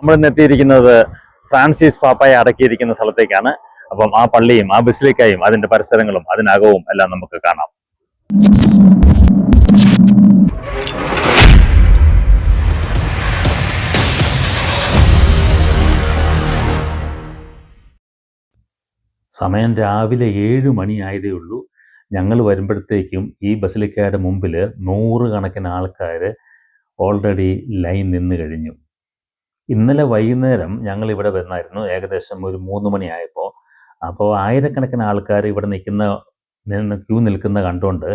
നമ്മൾ ഇന്ന് എത്തിയിരിക്കുന്നത് ഫ്രാൻസിസ് പാപ്പായെ അടക്കിയിരിക്കുന്ന സ്ഥലത്തേക്കാണ്. അപ്പം ആ പള്ളിയും ആ ബസിലിക്കായും അതിന്റെ പരിസരങ്ങളും അതിനകവും എല്ലാം നമുക്ക് കാണാം. സമയം രാവിലെ ഏഴ് മണിയായതേ ഉള്ളൂ. ഞങ്ങൾ വരുമ്പോഴത്തേക്കും ഈ ബസിലിക്കയുടെ മുമ്പിൽ നൂറുകണക്കിന് ആൾക്കാർ ഓൾറെഡി ലൈൻ നിന്ന് കഴിഞ്ഞു. ഇന്നലെ വൈകുന്നേരം ഞങ്ങൾ ഇവിടെ വന്നായിരുന്നു. ഏകദേശം ഒരു മൂന്ന് മണിയായപ്പോൾ അപ്പോൾ ആയിരക്കണക്കിന് ആൾക്കാർ ഇവിടെ നിൽക്കുന്ന നിന്ന് ക്യൂ നിൽക്കുന്ന കണ്ടുകൊണ്ട്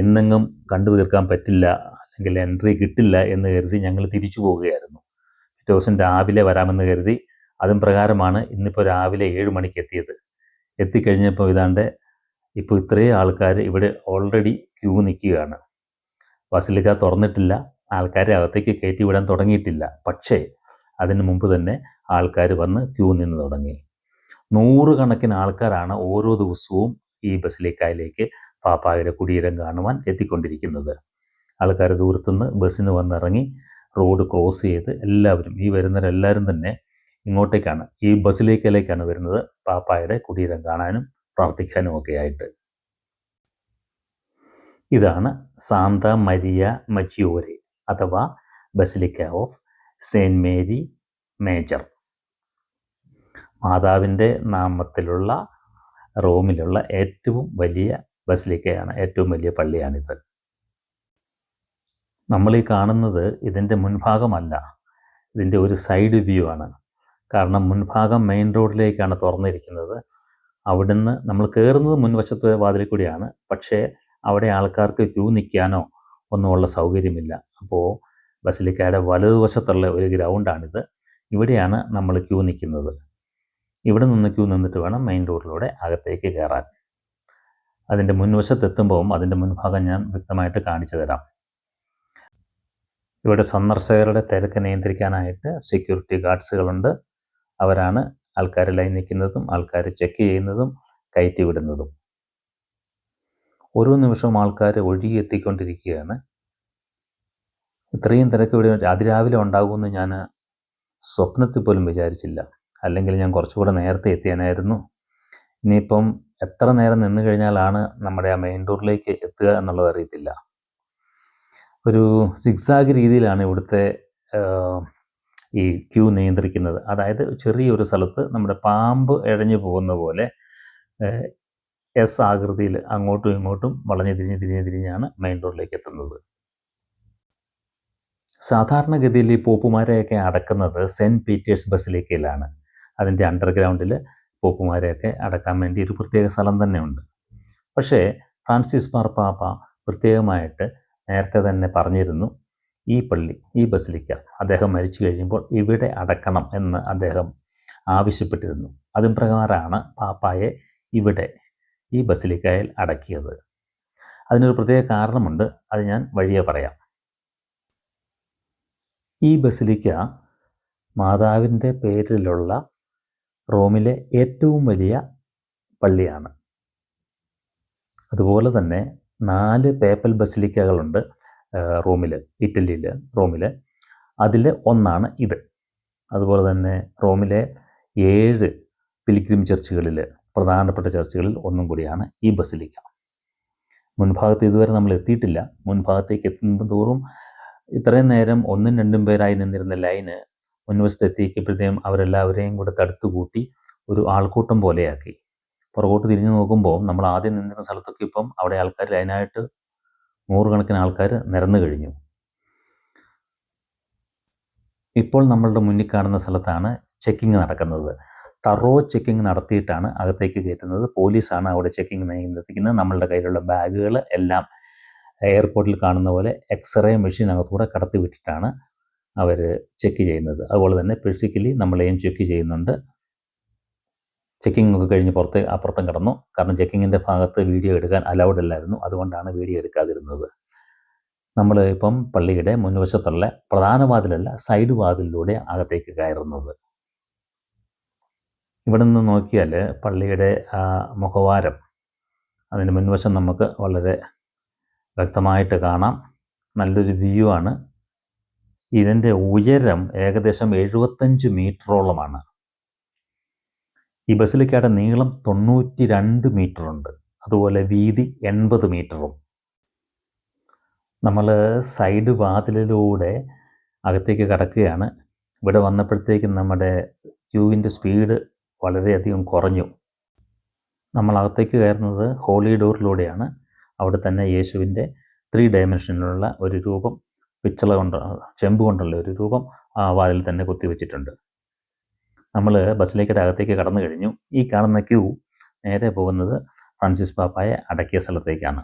ഇന്നെങ്ങും കണ്ടു തീർക്കാൻ പറ്റില്ല അല്ലെങ്കിൽ എൻട്രി കിട്ടില്ല എന്ന് കരുതി ഞങ്ങൾ തിരിച്ചു പോവുകയായിരുന്നു. പിറ്റേ ദിവസം രാവിലെ വരാമെന്ന് കരുതി അതും പ്രകാരമാണ് ഇന്നിപ്പോൾ രാവിലെ ഏഴ് മണിക്ക് എത്തിയത്. എത്തിക്കഴിഞ്ഞപ്പോൾ ഇതാണ്ട് ഇപ്പോൾ ഇത്രയും ആൾക്കാർ ഇവിടെ ഓൾറെഡി ക്യൂ നിൽക്കുകയാണ്. ബസിലിക്ക തുറന്നിട്ടില്ല. ആൾക്കാരെ അകത്തേക്ക് കയറ്റി വിടാൻ തുടങ്ങിയിട്ടില്ല. പക്ഷേ അതിന് മുമ്പ് തന്നെ ആൾക്കാർ വന്ന് ക്യൂ നിന്ന് തുടങ്ങി. നൂറുകണക്കിന് ആൾക്കാരാണ് ഓരോ ദിവസവും ഈ ബസിലേക്കായിലേക്ക് പാപ്പായുടെ കുടീരം കാണുവാൻ എത്തിക്കൊണ്ടിരിക്കുന്നത്. ആൾക്കാർ ദൂരത്തുനിന്ന് ബസ്സിന് വന്നിറങ്ങി റോഡ് ക്രോസ് ചെയ്ത് എല്ലാവരും ഈ വരുന്നവരെല്ലാവരും തന്നെ ഇങ്ങോട്ടേക്കാണ് ഈ ബസ്സിലേക്കലേക്കാണ് വരുന്നത് പാപ്പായുടെ കുടീരം കാണാനും പ്രാർത്ഥിക്കാനും ഒക്കെ ആയിട്ട് ഇതാണ് സാന്ത മരിയ മച്ചിയോരെ അഥവാ basilica of Saint Mary Major. മാതാവിന്റെ നാമത്തിലുള്ള റോമിലുള്ള ഏറ്റവും വലിയ ബസിലിക്കയാണ് ഏറ്റവും വലിയ പള്ളിയാണിത്. നമ്മൾ ഈ കാണുന്നത് ഇതിന്റെ മുൻഭാഗമല്ല ഇതിന്റെ ഒരു സൈഡ് വ്യൂ ആണ്. കാരണം മുൻഭാഗം മെയിൻ റോഡിലേക്കാണ് തുറന്നിരിക്കുന്നത്. അവിടുന്ന് നമ്മൾ കയറുന്നത് മുൻവശത്തെ വാതിലിൽ കൂടിയാണ്. പക്ഷേ അവിടെ ആൾക്കാർക്ക് ക്യൂ നിൽക്കാനോ ഒന്നുമുള്ള സൗകര്യമില്ല. അപ്പോൾ ബസിലിക്കയുടെ വലതുവശത്തുള്ള ഒരു ഗ്രൗണ്ടാണിത്. ഇവിടെയാണ് നമ്മൾ ക്യൂ നിൽക്കുന്നത്. ഇവിടെ നിന്ന് ക്യൂ നിന്നിട്ട് വേണം മെയിൻ റോഡിലൂടെ അകത്തേക്ക് കയറാൻ. അതിന്റെ മുൻവശത്തെത്തുമ്പോൾ അതിന്റെ മുൻഭാഗം ഞാൻ വ്യക്തമായിട്ട് കാണിച്ചു തരാം. ഇവിടെ സന്ദർശകരുടെ തിരക്ക് നിയന്ത്രിക്കാനായിട്ട് സെക്യൂരിറ്റി ഗാർഡ്സുകളുണ്ട് അവരാണ് ആൾക്കാർ ലൈൻ നിൽക്കുന്നതും ആൾക്കാർ ചെക്ക് ചെയ്യുന്നതും കയറ്റി വിടുന്നതും ഓരോ നിമിഷവും ആൾക്കാർ ഒഴുകി എത്തിക്കൊണ്ടിരിക്കുകയാണ്. ഇത്രയും തിരക്ക് ഇവിടെ അതിരാവിലെ ഉണ്ടാകുമെന്ന് ഞാൻ സ്വപ്നത്തിൽ പോലും വിചാരിച്ചില്ല. അല്ലെങ്കിൽ ഞാൻ കുറച്ചുകൂടെ നേരത്തെ എത്തിയാനായിരുന്നു. ഇനിയിപ്പം എത്ര നേരം നിന്ന് കഴിഞ്ഞാലാണ് നമ്മുടെ ആ മെയിൻ ഡോറിലേക്ക് എത്തുക എന്നുള്ളത് അറിയത്തില്ല. ഒരു സിക്സാഗ് രീതിയിലാണ് ഇവിടുത്തെ ഈ ക്യൂ നിയന്ത്രിക്കുന്നത്. അതായത് ചെറിയൊരു സ്ഥലത്ത് നമ്മുടെ പാമ്പ് ഇഴഞ്ഞു പോകുന്ന പോലെ എസ് ആകൃതിയിൽ അങ്ങോട്ടും ഇങ്ങോട്ടും വളഞ്ഞു തിരിഞ്ഞ് തിരിഞ്ഞ് തിരിഞ്ഞാണ് മെയിൻ റോഡിലേക്ക് എത്തുന്നത്. സാധാരണഗതിയിൽ ഈ പോപ്പുമാരെയൊക്കെ അടക്കുന്നത് സെന്റ് പീറ്റേഴ്സ് ബസിലിക്കയിലാണ്. അതിന്റെ അണ്ടർഗ്രൗണ്ടിൽ പോപ്പുമാരെയൊക്കെ അടക്കാൻ വേണ്ടി ഒരു പ്രത്യേക സ്ഥലം തന്നെയുണ്ട്. പക്ഷേ ഫ്രാൻസിസ് മാർപ്പാപ്പ പ്രത്യേകമായിട്ട് നേരത്തെ തന്നെ പറഞ്ഞിരുന്നു ഈ പള്ളി ഈ ബസിലിക്ക അദ്ദേഹം മരിച്ചു കഴിയുമ്പോൾ ഇവിടെ അടക്കണം എന്ന് അദ്ദേഹം ആവശ്യപ്പെട്ടിരുന്നു. അതും പ്രകാരമാണ് പാപ്പായെ ഇവിടെ ഈ ബസിലിക്കയിൽ അടക്കിയത്. അതിനൊരു പ്രത്യേക കാരണമുണ്ട് അത് ഞാൻ വഴിയെ പറയാം. ഈ ബസിലിക്ക മാതാവിന്റെ പേരിലുള്ള റോമിലെ ഏറ്റവും വലിയ പള്ളിയാണ്. അതുപോലെ തന്നെ നാല് പേപ്പൽ ബസിലിക്കകളുണ്ട് റോമിൽ ഇറ്റലിയിൽ റോമിൽ അതിൽ ഒന്നാണ് ഇത്. അതുപോലെ തന്നെ റോമിലെ ഏഴ് പിലിഗ്രിം ചർച്ചുകളിൽ പ്രധാനപ്പെട്ട ചർച്ചുകളിൽ ഒന്നും കൂടിയാണ് ഈ ബസിലിക്ക. മുൻഭാഗത്ത് ഇതുവരെ നമ്മൾ എത്തിയിട്ടില്ല. മുൻഭാഗത്തേക്ക് എത്തുമ്പോൾ തോറും ഇത്രയും നേരം ഒന്നും രണ്ടും പേരായി നിന്നിരുന്ന ലൈന് മുൻവശത്ത് എത്തിക്കപ്പോഴത്തേക്കും അവരെല്ലാവരെയും കൂടെ തടുത്തു കൂട്ടി ഒരു ആൾക്കൂട്ടം പോലെയാക്കി. പുറകോട്ട് തിരിഞ്ഞു നോക്കുമ്പോൾ നമ്മൾ ആദ്യം നിന്നിരുന്ന സ്ഥലത്തൊക്കെ ഇപ്പം അവിടെ ആൾക്കാർ ലൈനായിട്ട് നൂറുകണക്കിന് ആൾക്കാർ നിരന്നു കഴിഞ്ഞു. ഇപ്പോൾ നമ്മളുടെ മുന്നിൽ കാണുന്ന സ്ഥലത്താണ് ചെക്കിങ് നടക്കുന്നത്. തറോ ചെക്കിങ് നടത്തിയിട്ടാണ് അകത്തേക്ക് കയറ്റുന്നത്. പോലീസാണ് അവിടെ ചെക്കിങ് നിയന്ത്രിക്കുന്നത് നമ്മളുടെ കയ്യിലുള്ള ബാഗുകൾ എല്ലാം എയർപോർട്ടിൽ കാണുന്ന പോലെ എക്സ്റേ മെഷീൻ അകത്തൂടെ കടത്തി വിട്ടിട്ടാണ് അവർ ചെക്ക് ചെയ്യുന്നത്. അതുപോലെ തന്നെ ഫിസിക്കലി നമ്മളെയും ചെക്ക് ചെയ്യുന്നുണ്ട്. ചെക്കിംഗ് ഒക്കെ കഴിഞ്ഞ് പുറത്ത് അപ്പുറത്തും കിടന്നു. കാരണം ചെക്കിങ്ങിന്റെ ഭാഗത്ത് വീഡിയോ എടുക്കാൻ അലൗഡ് അല്ലായിരുന്നു. അതുകൊണ്ടാണ് വീഡിയോ എടുക്കാതിരുന്നത്. നമ്മൾ ഇപ്പം പള്ളിയുടെ മുൻവശത്തുള്ള പ്രധാന വാതിലല്ല സൈഡ് വാതിലിലൂടെ അകത്തേക്ക് കയറുന്നത്. ഇവിടെ നിന്ന് നോക്കിയാൽ പള്ളിയുടെ മുഖവാരം അതിന് മുൻവശം നമുക്ക് വളരെ വ്യക്തമായിട്ട് കാണാം. നല്ലൊരു വ്യൂ ആണ്. ഇതിന്റെ ഉയരം ഏകദേശം എഴുപത്തഞ്ച് മീറ്ററോളമാണ്. ഈ ബസിലിക്കയുടെ നീളം തൊണ്ണൂറ്റി രണ്ട് മീറ്ററുണ്ട്. അതുപോലെ വീതി എൺപത് മീറ്ററും. നമ്മൾ സൈഡ് വാതിലിലൂടെ അകത്തേക്ക് കടക്കുകയാണ്. ഇവിടെ വന്നപ്പോഴത്തേക്കും നമ്മുടെ ക്യൂവിന്റെ സ്പീഡ് വളരെയധികം കുറഞ്ഞു. നമ്മൾ അകത്തേക്ക് കയറുന്നത് ഹോളി ഡോറിലൂടെയാണ്. അവിടെ തന്നെ യേശുവിന്റെ ത്രീ ഡയമെൻഷനിലുള്ള ഒരു രൂപം പിച്ചള കൊണ്ട് ചെമ്പ് കൊണ്ടുള്ള ഒരു രൂപം ആ വാതിൽ തന്നെ കുത്തിവെച്ചിട്ടുണ്ട്. നമ്മൾ ബസ്സിലേക്ക് അകത്തേക്ക് കടന്നു കഴിഞ്ഞു. ഈ കാണുന്ന ക്യൂ നേരെ പോകുന്നത് ഫ്രാൻസിസ് പാപ്പായെ അടക്കിയ സ്ഥലത്തേക്കാണ്.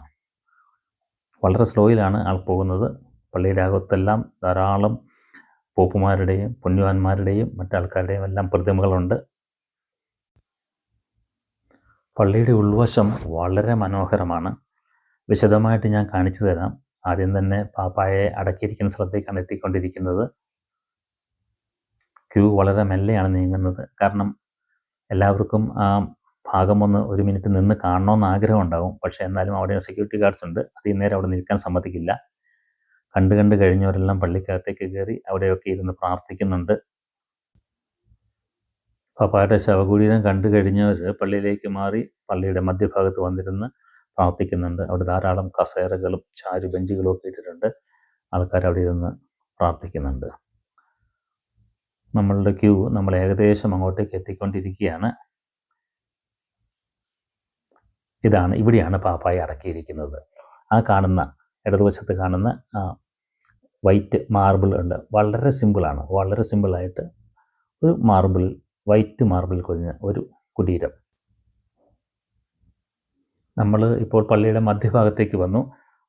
വളരെ സ്ലോയിലാണ് ആൾ പോകുന്നത്. പള്ളിയുടെ അകത്തെല്ലാം ധാരാളം പോപ്പുമാരുടെയും പുണ്യവാന്മാരുടെയും മറ്റാൾക്കാരുടെയും എല്ലാം പ്രതിമകളുണ്ട്. പള്ളിയുടെ ഉൾവശം വളരെ മനോഹരമാണ്. വിശദമായിട്ട് ഞാൻ കാണിച്ചു തരാം. ആദ്യം തന്നെ പാപ്പായെ അടക്കിയിരിക്കുന്ന സ്ഥലത്തേക്കാണ് എത്തിക്കൊണ്ടിരിക്കുന്നത്. ക്യൂ വളരെ മെല്ലെയാണ് നീങ്ങുന്നത്. കാരണം എല്ലാവർക്കും ആ ഭാഗം ഒന്ന് ഒരു മിനിറ്റ് നിന്ന് കാണണമെന്ന് ആഗ്രഹം ഉണ്ടാകും പക്ഷേ എന്നാലും അവിടെ സെക്യൂരിറ്റി ഗാർഡ്സ് ഉണ്ട്. അത് നേരം അവിടെ നിൽക്കാൻ സമ്മതിക്കില്ല. കണ്ടു കണ്ട് കഴിഞ്ഞവരെല്ലാം പള്ളിക്കകത്തേക്ക് കയറി അവിടെയൊക്കെ ഇരുന്ന് പ്രാർത്ഥിക്കുന്നുണ്ട്. പാപ്പായുടെ ശവകുടീരം കണ്ടു കഴിഞ്ഞവർ പള്ളിയിലേക്ക് മാറി പള്ളിയുടെ മധ്യഭാഗത്ത് വന്നിരുന്ന് പ്രാർത്ഥിക്കുന്നുണ്ട്. അവിടെ ധാരാളം കസേരകളും ചാരു ബെഞ്ചുകളും ഒക്കെ ഇട്ടിട്ടുണ്ട്. ആൾക്കാർ അവിടെ ഇരുന്ന് പ്രാർത്ഥിക്കുന്നുണ്ട്. നമ്മളുടെ ക്യൂ നമ്മൾ ഏകദേശം അങ്ങോട്ടേക്ക് എത്തിക്കൊണ്ടിരിക്കുകയാണ്. ഇതാണ് ഇവിടെയാണ് പാപ്പായി അടക്കിയിരിക്കുന്നത്. ആ കാണുന്ന ഇടതുവശത്ത് കാണുന്ന വൈറ്റ് മാർബിൾ ഉണ്ട്. വളരെ സിമ്പിളാണ് വളരെ സിമ്പിളായിട്ട് ഒരു മാർബിൾ വൈറ്റ് മാർബിൾ കൊഴിഞ്ഞ ഒരു കുടീരം. നമ്മൾ ഇപ്പോൾ പള്ളിയുടെ മധ്യഭാഗത്തേക്ക് വന്നു.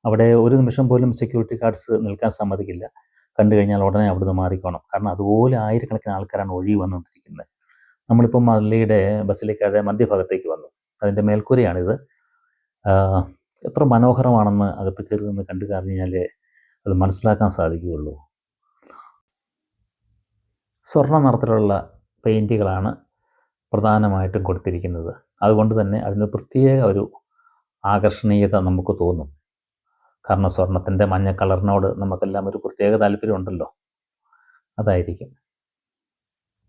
അവിടെ ഒരു നിമിഷം പോലും സെക്യൂരിറ്റി ഗാർഡ്സ് നിൽക്കാൻ സമ്മതിക്കില്ല. കണ്ടു കഴിഞ്ഞാൽ ഉടനെ അവിടുന്ന് മാറിക്കോണം. കാരണം അതുപോലെ ആയിരക്കണക്കിന് ആൾക്കാരാണ് ഒഴുകി വന്നുകൊണ്ടിരിക്കുന്നത്. നമ്മളിപ്പോൾ പള്ളിയുടെ ബസ്സിലേക്കാതെ മധ്യഭാഗത്തേക്ക് വന്നു. അതിന്റെ മേൽക്കൂരയാണിത്. എത്ര മനോഹരമാണെന്ന് അകത്ത് കയറി നിന്ന് കണ്ടു കഴിഞ്ഞാൽ അത് മനസ്സിലാക്കാൻ സാധിക്കുകയുള്ളൂ. സ്വർണ നിറത്തിലുള്ള പെയിന്റുകളാണ് പ്രധാനമായിട്ടും കൊടുത്തിരിക്കുന്നത്. അതുകൊണ്ട് തന്നെ അതിന് പ്രത്യേക ഒരു ആകർഷണീയത നമുക്ക് തോന്നും. കാരണം സ്വർണത്തിന്റെ മഞ്ഞ കളറിനോട് നമുക്കെല്ലാം ഒരു പ്രത്യേക താല്പര്യമുണ്ടല്ലോ. അതായിരിക്കും.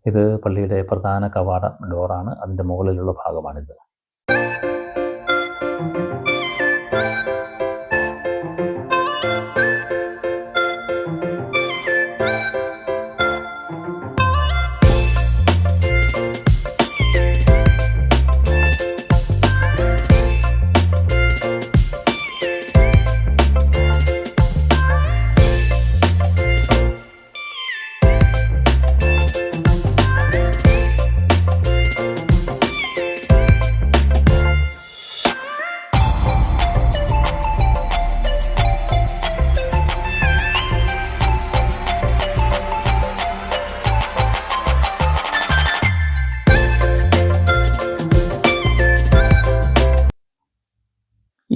ഇത് പള്ളിയുടെ പ്രധാന കവാട ഡോറാണ്. അതിന്റെ മുകളിലുള്ള ഭാഗമാണിത്.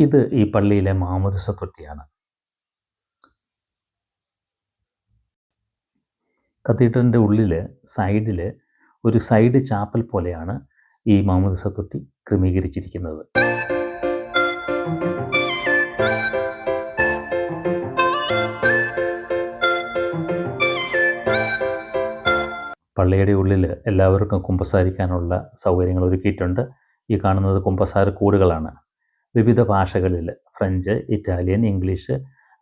ഇത് ഈ പള്ളിയിലെ മാമുദിസ തൊട്ടിയാണ്. കത്തീഡ്രലിന്റെ ഉള്ളിൽ സൈഡിൽ ഒരു സൈഡ് ചാപ്പൽ പോലെയാണ് ഈ മാമുദിസ തൊട്ടി ക്രമീകരിച്ചിരിക്കുന്നത്. പള്ളിയുടെ ഉള്ളിൽ എല്ലാവർക്കും കുമ്പസാരിക്കാനുള്ള സൗകര്യങ്ങൾ ഒരുക്കിയിട്ടുണ്ട്. ഈ കാണുന്നത് കുമ്പസാര കൂടുകളാണ്. വിവിധ ഭാഷകളിൽ ഫ്രഞ്ച് ഇറ്റാലിയൻ ഇംഗ്ലീഷ്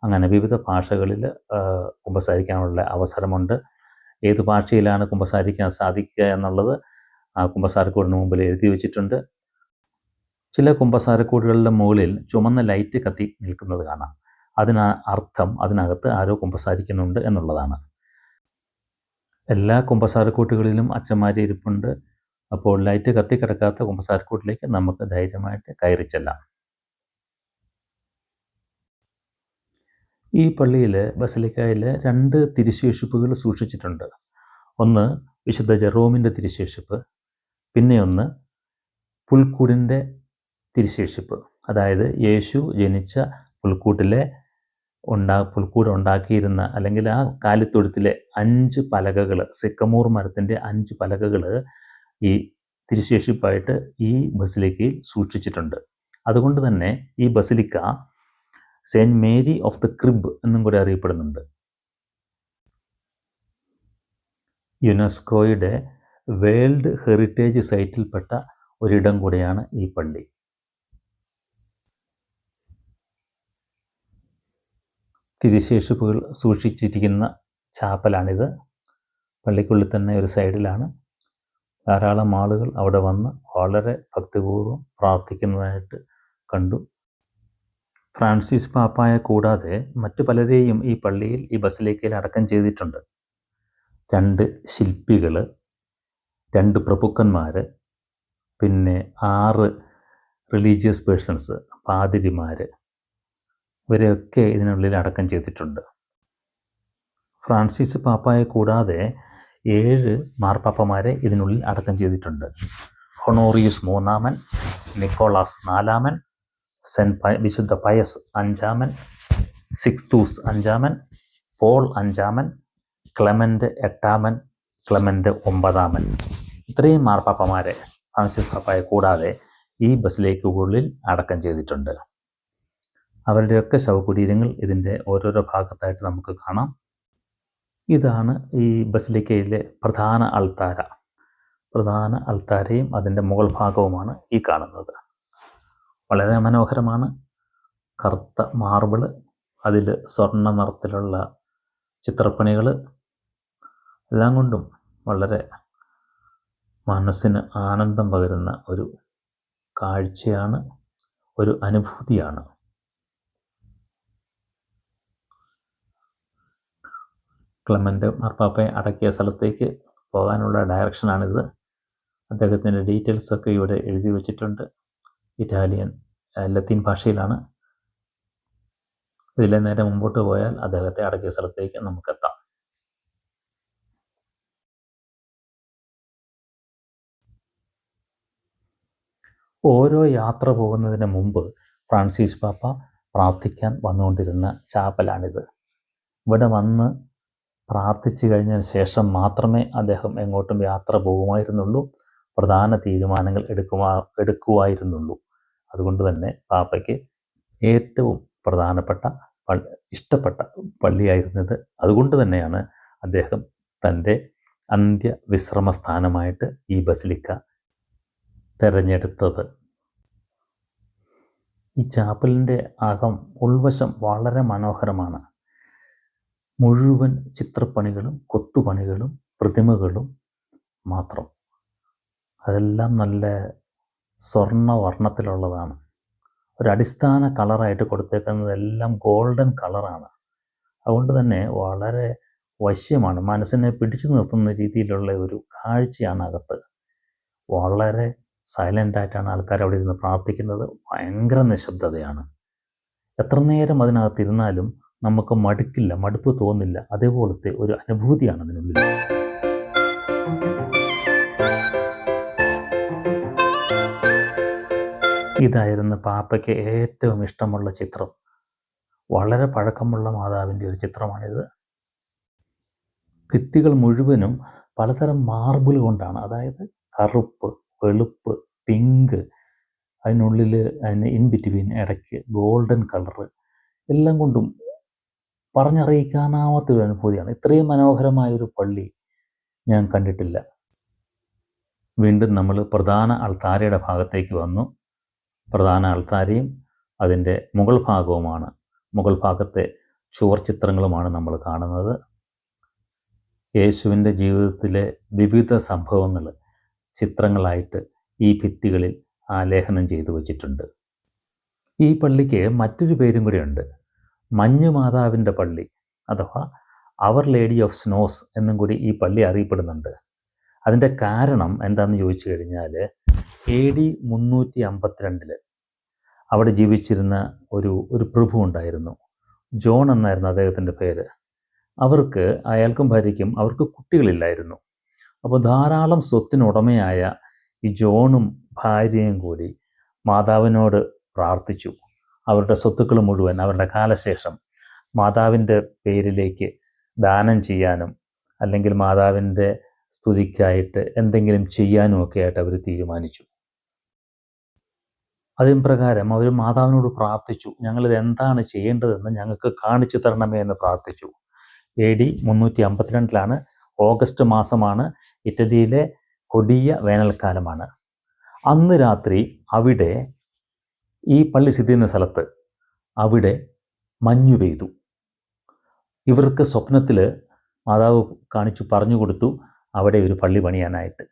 അങ്ങനെ വിവിധ ഭാഷകളിൽ കുമ്പസാരിക്കാനുള്ള അവസരമുണ്ട്. ഏത് ഭാഷയിലാണ് കുമ്പസാരിക്കാൻ സാധിക്കുക എന്നുള്ളത് ആ കുമ്പസാരക്കൂടിന് മുമ്പിൽ എഴുതി വെച്ചിട്ടുണ്ട്. ചില കുമ്പസാരക്കൂടുകളുടെ മുകളിൽ ചുമന്ന ലൈറ്റ് കത്തി നിൽക്കുന്നത് കാണാം. അതിന് അർത്ഥം അതിനകത്ത് ആരോ കുമ്പസാരിക്കുന്നുണ്ട് എന്നുള്ളതാണ്. എല്ലാ കുമ്പസാരക്കൂട്ടുകളിലും അച്ഛന്മാർ ഇരിപ്പുണ്ട്. അപ്പോൾ ലൈറ്റ് കത്തിക്കിടക്കാത്ത കുമ്പസാരക്കൂട്ടിലേക്ക് നമുക്ക് ധൈര്യമായിട്ട് കയറി ചെല്ലാം. ഈ പള്ളിയിൽ ബസലിക്കായിൽ രണ്ട് തിരുശേഷിപ്പുകൾ സൂക്ഷിച്ചിട്ടുണ്ട്. ഒന്ന് വിശുദ്ധ ജെറോമിന്റെ തിരുശേഷിപ്പ് പിന്നെ ഒന്ന് പുൽക്കൂടിന്റെ തിരുശേഷിപ്പ്. അതായത് യേശു ജനിച്ച പുൽക്കൂട്ടിലെ ഉണ്ടാ പുൽക്കൂട് ഉണ്ടാക്കിയിരുന്ന അല്ലെങ്കിൽ ആ കാലിത്തൊഴുത്തിലെ അഞ്ച് പലകകൾ സിക്കമൂർ മരത്തിന്റെ അഞ്ച് പലകകൾ ഈ തിരുശേഷിപ്പായിട്ട് ഈ ബസിലിക്കയിൽ സൂക്ഷിച്ചിട്ടുണ്ട്. അതുകൊണ്ട് തന്നെ ഈ basilica Saint Mary of the crib എന്നും കൂടെ അറിയപ്പെടുന്നുണ്ട്. യുനെസ്കോയുടെ വേൾഡ് ഹെറിറ്റേജ് സൈറ്റിൽപ്പെട്ട ഒരിടം കൂടിയാണ് ഈ പള്ളി. തിരിശേഷിപ്പുകൾ സൂക്ഷിച്ചിരിക്കുന്ന ചാപ്പലാണിത്. പള്ളിക്കുള്ളിൽ തന്നെ ഒരു സൈഡിലാണ്. ധാരാളം ആളുകൾ അവിടെ വന്ന് വളരെ ഭക്തിപൂർവം പ്രാർത്ഥിക്കുന്നതായിട്ട് കണ്ടു. ഫ്രാൻസിസ് പാപ്പായെ കൂടാതെ മറ്റു പലരെയും ഈ പള്ളിയിൽ ഈ ബസിലേക്ക് അടക്കം ചെയ്തിട്ടുണ്ട്. രണ്ട് ശില്പികൾ രണ്ട് പ്രഭുക്കന്മാർ പിന്നെ ആറ് റിലീജിയസ് പേഴ്സൺസ് പാതിരിമാർ ഇവരെയൊക്കെ ഇതിനുള്ളിൽ അടക്കം ചെയ്തിട്ടുണ്ട്. ഫ്രാൻസിസ് പാപ്പായെ കൂടാതെ ഏഴ് മാർപ്പാപ്പമാരെ ഇതിനുള്ളിൽ അടക്കം ചെയ്തിട്ടുണ്ട്. ഹൊണോറിയസ് മൂന്നാമൻ നിക്കോളാസ് നാലാമൻ സെന്റ് വിശുദ്ധ പയസ് അഞ്ചാമൻ സിക്സ്തൂസ് അഞ്ചാമൻ പോൾ അഞ്ചാമൻ ക്ലെമന്റ് എട്ടാമൻ ക്ലെമന്റ് ഒമ്പതാമൻ. ഇത്രയും മാർപ്പാപ്പമാരെ ഫ്രാൻസിസ് പാപ്പായെ കൂടാതെ ഈ ബസിലേക്കുള്ളിൽ അടക്കം ചെയ്തിട്ടുണ്ട്. അവരുടെയൊക്കെ ശവകുടീരങ്ങൾ ഇതിന്റെ ഓരോരോ ഭാഗത്തായിട്ട് നമുക്ക് കാണാം. ഇതാണ് ഈ ബസിലിക്കയിലെ പ്രധാന അൾത്താര. പ്രധാന അൾത്താരയും അതിന്റെ മുകൾ ഭാഗവുമാണ് ഈ കാണുന്നത്. വളരെ മനോഹരമാണ്. കറുത്ത മാർബിൾ അതിൽ സ്വർണ നിറത്തിലുള്ള ചിത്രപ്പണികൾ എല്ലാം കൊണ്ടും വളരെ മനസ്സിന് ആനന്ദം പകരുന്ന ഒരു കാഴ്ചയാണ് ഒരു അനുഭൂതിയാണ്. ക്ലമന്റെ മാർപ്പാപ്പയെ അടക്കിയ സ്ഥലത്തേക്ക് പോകാനുള്ള ഡയറക്ഷനാണിത് അദ്ദേഹത്തിന്റെ ഡീറ്റെയിൽസൊക്കെ ഇവിടെ എഴുതി വച്ചിട്ടുണ്ട്. ഇറ്റാലിയൻ ലത്തീൻ ഭാഷയിലാണ്. ഇതിലെ നേരെ മുമ്പോട്ട് പോയാൽ അദ്ദേഹത്തെ അടക്കിയ സ്ഥലത്തേക്ക് നമുക്കെത്താം. ഓരോ യാത്ര പോകുന്നതിന് മുമ്പ് ഫ്രാൻസിസ് പാപ്പ പ്രാർത്ഥിക്കാൻ വന്നുകൊണ്ടിരുന്ന ചാപ്പലാണിത്. ഇവിടെ വന്ന് പ്രാർത്ഥിച്ചു കഴിഞ്ഞതിന് ശേഷം മാത്രമേ അദ്ദേഹം എങ്ങോട്ടും യാത്ര പോകുമായിരുന്നുള്ളൂ. പ്രധാന തീരുമാനങ്ങൾ എടുക്കുമാ എടുക്കുമായിരുന്നുള്ളൂ അതുകൊണ്ട് തന്നെ പാപ്പയ്ക്ക് ഏറ്റവും പ്രധാനപ്പെട്ട ഇഷ്ടപ്പെട്ട പള്ളിയായിരുന്നത് അതുകൊണ്ട് തന്നെയാണ് അദ്ദേഹം തന്റെ അന്ത്യ വിശ്രമ സ്ഥാനമായിട്ട് ഈ ബസിലിക്ക തിരഞ്ഞെടുത്തത്. ഈ ചാപ്പലിന്റെ അകം ഉൾവശം വളരെ മനോഹരമാണ്. മുഴുവൻ ചിത്രപ്പണികളും കൊത്തുപണികളും പ്രതിമകളും മാത്രം. അതെല്ലാം നല്ല സ്വർണ വർണത്തിലുള്ളതാണ് ഒരു അടിസ്ഥാന കളറായിട്ട് കൊടുത്തേക്കുന്നതെല്ലാം ഗോൾഡൻ കളറാണ്. അതുകൊണ്ട് തന്നെ വളരെ വശ്യമാണ്. മനസ്സിനെ പിടിച്ചു നിർത്തുന്ന രീതിയിലുള്ള ഒരു കാഴ്ചയാണ് അകത്ത്. വളരെ സൈലന്റായിട്ടാണ് ആൾക്കാർ അവിടെ ഇരുന്ന് പ്രാർത്ഥിക്കുന്നത്. ഭയങ്കര നിശബ്ദതയാണ്. എത്ര നേരം അതിനകത്തിരുന്നാലും നമുക്ക് മടുക്കില്ല മടുപ്പ് തോന്നില്ല. അതേപോലത്തെ ഒരു അനുഭൂതിയാണ് അതിനുള്ളിൽ. ഇതായിരുന്നു പാപ്പയ്ക്ക് ഏറ്റവും ഇഷ്ടമുള്ള ചിത്രം. വളരെ പഴക്കമുള്ള മാതാവിന്റെ ഒരു ചിത്രമാണിത്. ഭിത്തികൾ മുഴുവനും പലതരം മാർബിൾ കൊണ്ടാണ്. അതായത് കറുപ്പ് വെളുപ്പ് പിങ്ക് അതിനുള്ളിൽ അതിന് ഇൻ ബിറ്റ്വീൻ ഇടയ്ക്ക് ഗോൾഡൻ കളറ് എല്ലാം കൊണ്ടും പറഞ്ഞറിയിക്കാനാവാത്ത ഒരു അനുഭൂതിയാണ്. ഇത്രയും മനോഹരമായ ഒരു പള്ളി ഞാൻ കണ്ടിട്ടില്ല. വീണ്ടും നമ്മൾ പ്രധാന അൾത്താരയുടെ ഭാഗത്തേക്ക് വന്നു. പ്രധാന അൾത്താരയും അതിന്റെ മുകൾ ഭാഗവുമാണ്. മുകൾ ഭാഗത്തെ ചുവർ ചിത്രങ്ങളുമാണ് നമ്മൾ കാണുന്നത്. യേശുവിന്റെ ജീവിതത്തിലെ വിവിധ സംഭവങ്ങൾ ചിത്രങ്ങളായിട്ട് ഈ ഭിത്തികളിൽ ആലേഖനം ചെയ്തു വച്ചിട്ടുണ്ട്. ഈ പള്ളിക്ക് മറ്റൊരു പേരും കൂടിയുണ്ട് മഞ്ഞു പള്ളി അഥവാ അവർ ലേഡി ഓഫ് സ്നോസ് എന്നും കൂടി ഈ പള്ളി അറിയപ്പെടുന്നുണ്ട്. അതിന്റെ കാരണം എന്താണെന്ന് ചോദിച്ചു കഴിഞ്ഞാൽ എ ഡി മുന്നൂറ്റി അമ്പത്തിരണ്ടിൽ അവിടെ ജീവിച്ചിരുന്ന ഒരു ഒരു പ്രഭു ഉണ്ടായിരുന്നു. ജോൺ എന്നായിരുന്നു അദ്ദേഹത്തിന്റെ പേര്. അവർക്ക് അയാൾക്കും ഭാര്യയ്ക്കും അവർക്ക് കുട്ടികളില്ലായിരുന്നു. അപ്പോൾ ധാരാളം സ്വത്തിനുടമയായ ഈ ജോണും ഭാര്യയും കൂടി മാതാവിനോട് പ്രാർത്ഥിച്ചു. അവരുടെ സ്വത്തുക്കൾ മുഴുവൻ അവരുടെ കാലശേഷം മാതാവിന്റെ പേരിലേക്ക് ദാനം ചെയ്യാനും അല്ലെങ്കിൽ മാതാവിന്റെ സ്തുതിക്കായിട്ട് എന്തെങ്കിലും ചെയ്യാനും ഒക്കെ ആയിട്ട് അവർ തീരുമാനിച്ചു. അതിൻ പ്രകാരം അവർ മാതാവിനോട് പ്രാർത്ഥിച്ചു. ഞങ്ങളിത് എന്താണ് ചെയ്യേണ്ടതെന്ന് ഞങ്ങൾക്ക് കാണിച്ചു തരണമേ എന്ന് പ്രാർത്ഥിച്ചു. എ ഡി മുന്നൂറ്റി അമ്പത്തിരണ്ടിലാണ്. ഓഗസ്റ്റ് മാസമാണ്. ഇറ്റലിയിലെ കൊടിയ വേനൽക്കാലമാണ്. അന്ന് രാത്രി അവിടെ ഈ പള്ളി സ്ഥിതി ചെയ്യുന്ന സ്ഥലത്ത് അവിടെ മഞ്ഞു പെയ്തു. ഇവർക്ക് സ്വപ്നത്തിൽ മാതാവ് കാണിച്ചു പറഞ്ഞു കൊടുത്തു. അവിടെ ഒരു പള്ളി പണിയാനായിട്ട്.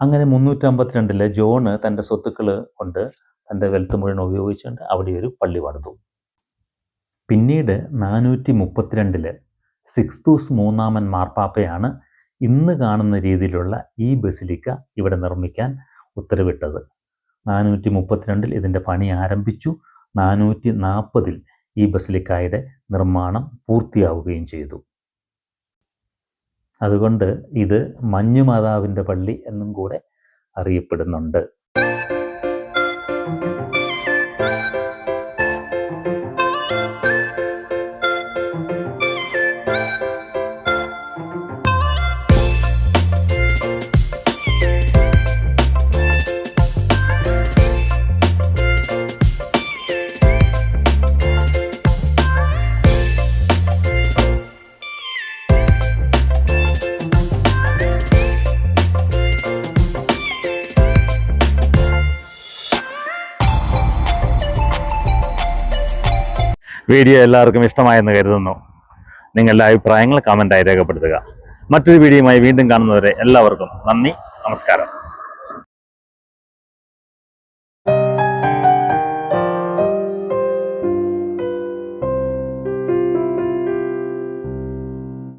അങ്ങനെ മുന്നൂറ്റമ്പത്തിരണ്ടിൽ ജോണ് തന്റെ സ്വത്തുക്കൾ കൊണ്ട് തന്റെ വെൽത്ത് മുഴുവൻ ഉപയോഗിച്ചുകൊണ്ട് അവിടെ ഒരു പള്ളി പണിതു. പിന്നീട് നാനൂറ്റി മുപ്പത്തിരണ്ടിൽ സിക്സ്തൂസ് മൂന്നാമൻ മാർപ്പാപ്പയാണ് ഇന്ന് കാണുന്ന രീതിയിലുള്ള ഈ ബസിലിക്ക ഇവിടെ നിർമ്മിക്കാൻ ഉത്തരവിട്ടത്. നാനൂറ്റി മുപ്പത്തിരണ്ടിൽ ഇതിന്റെ പണി ആരംഭിച്ചു. നാനൂറ്റി നാൽപ്പതിൽ ഈ ബസിലിക്കായുടെ നിർമ്മാണം പൂർത്തിയാവുകയും ചെയ്തു. അതുകൊണ്ട് ഇത് മഞ്ഞുമാതാവിന്റെ പള്ളി എന്നും കൂടെ അറിയപ്പെടുന്നുണ്ട്. വീഡിയോ എല്ലാവർക്കും ഇഷ്ടമായെന്ന് കരുതുന്നു. നിങ്ങളുടെ അഭിപ്രായങ്ങൾ കമന്റായി രേഖപ്പെടുത്തുക. മറ്റൊരു വീഡിയോയുമായി വീണ്ടും കാണുന്നവരെ എല്ലാവർക്കും നന്ദി നമസ്കാരം.